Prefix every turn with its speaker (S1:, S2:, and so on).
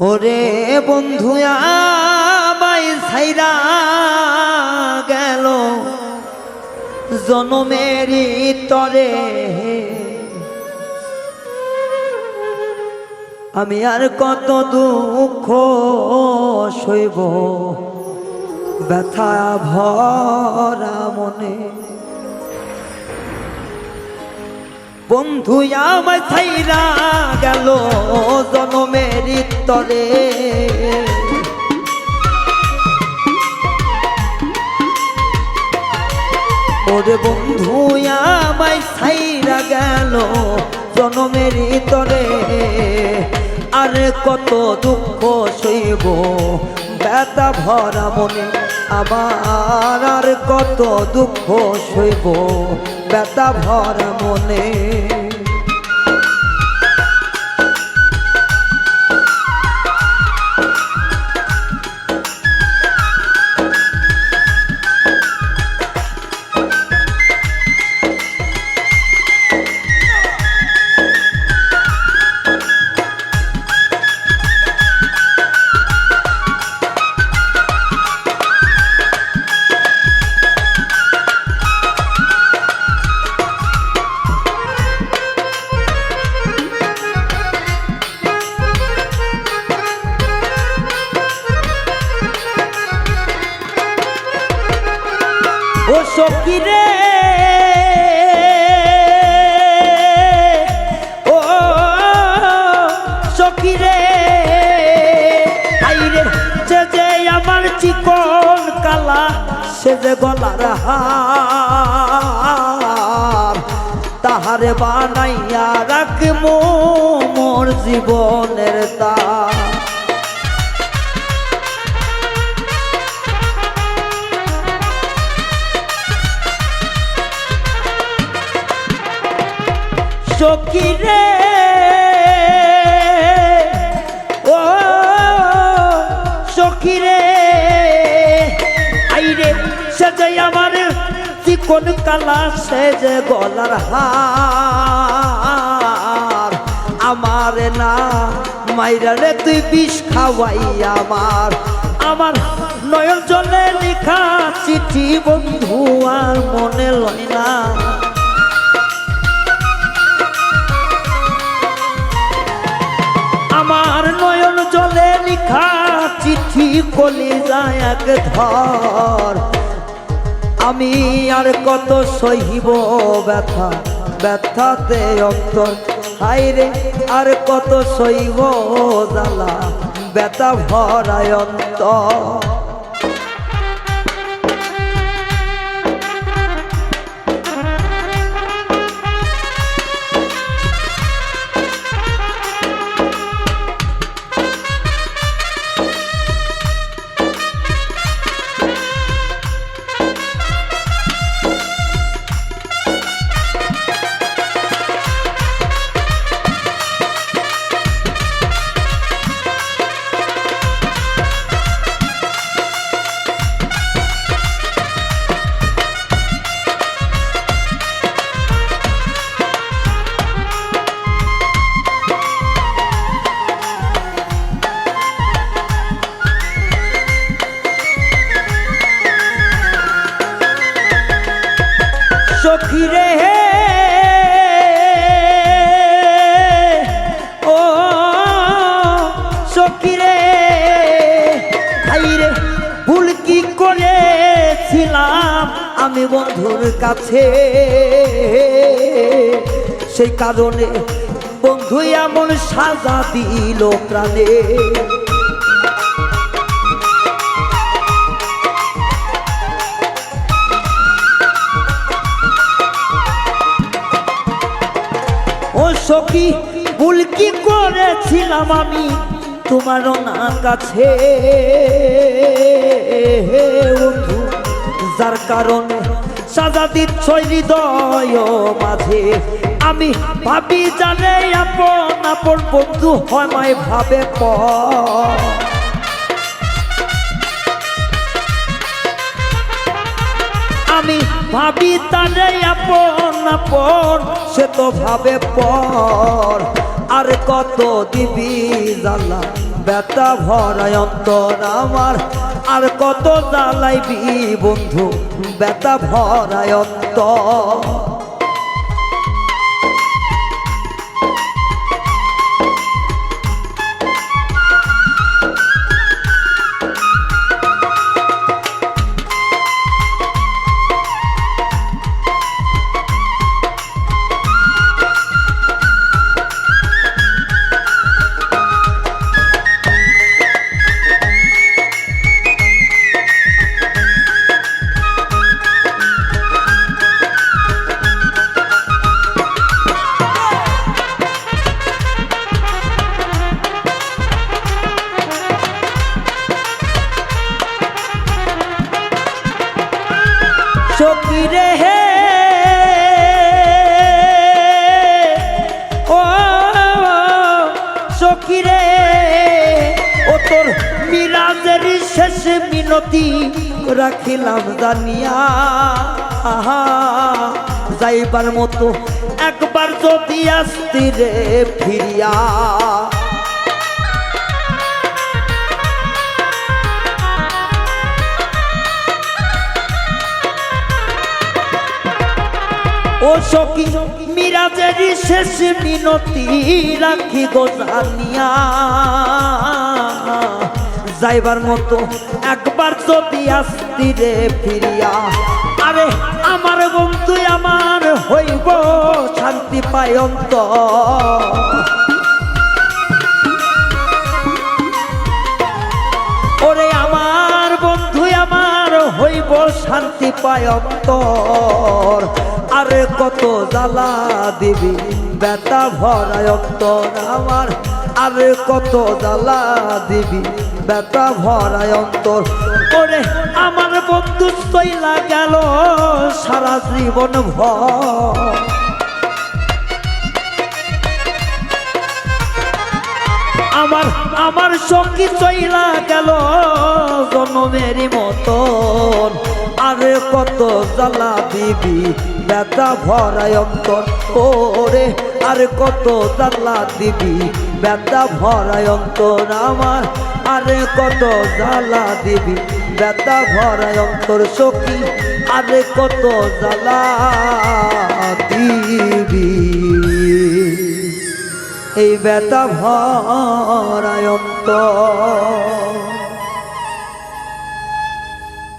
S1: ওরে বন্ধু আমাই ছাইরা গেল। জনমেরি তরে আমি আর কত দুঃখ সইব। ব্যথা ভরা মনে বন্ধু, আমায় ছাইরা গেল জনমের তরে ওরে বন্ধু, আমায় ছাইরা গেল জনমের তরে আর কত দুঃখ সইব ব্যথা ভরা মনে আমার আর কত দুঃখ সইব। ব্যথা ভরা মনে সকিরে আইরে, যে যে আমার চিকন কালা, সে যে গলার হার, তাহারে বানাইয়া রাখব মোর জীবনের তার। সকিরে চিকন কালা সে যে গলার হার? আমার না, মাইরা রে, তুই বিষ খাওয়াই আমার। আমার নয়ন জলে লেখা চিঠি, বন্ধু, আর মনে লয় না। আমার নয়ন জলে লিখা চিঠি কলি যায় এক ধর। আমি আর কত সহিব ব্যথা, ব্যথাতে অন্তর। হাইরে আর কত সইব জ্বালা, ব্যথা ভরায় অন্তর। আমি বন্ধুর কাছে। সেই কারণে বন্ধু এমন সাজা দিল প্রাণে। ও সখী, ভুল কি করেছিলাম আমি তোমার না কাছে? বন্ধু যার কারণে সাজা দিচ্ছ হৃদয় মাঝে। আমি ভাবি জানে আপন আপন বন্ধু হয় মায় ভাবে পর আমি ভাবি তারে আপন আপন, সে তো ভাবে পর। আর কত দিবি জ্বালা, ব্যথা ভরায় অন্তর আমার। আর কত জ্বালাইবি বন্ধু ব্যথা ভরায় সকিরে ও তোর মিরাজের শেষ মিনতি রাখিলাম জানিয়া। যাইবার মতো একবার যদি আসতি রে ফিরিয়া। ও সখী, মিরাজের শেষ মিনতি রাখি গো জানিয়া। যাইবার মতো একবার যদি আসতি রে ফিরিয়া, আরে আমার বন্ধু আমার হইব শান্তি পায়ন্ত শান্তি পায় অন্তর। আরে কত জ্বালা দিবি বেতা ভরায় অন্তর আমার। আরে কত জ্বালা দিবি বেতা ভরায় অন্তর। ওরে আমার বন্ধু তৈলা গেল সারা জীবন ভর। আমার আমার সঙ্গী চইলা গেল জনমের মতন। আরে কত জ্বালা দিবি, ব্যথা ভরায় অন্তর ওরে আরে কত জ্বালা দিবি, ব্যথা ভরায় অন্তর আমার। আরে কত জ্বালা দিবি, ব্যথা ভরায় অন্তর সখী। আরে কত জ্বালা দিবি। এই ব্যথা ভরায় অন্তর।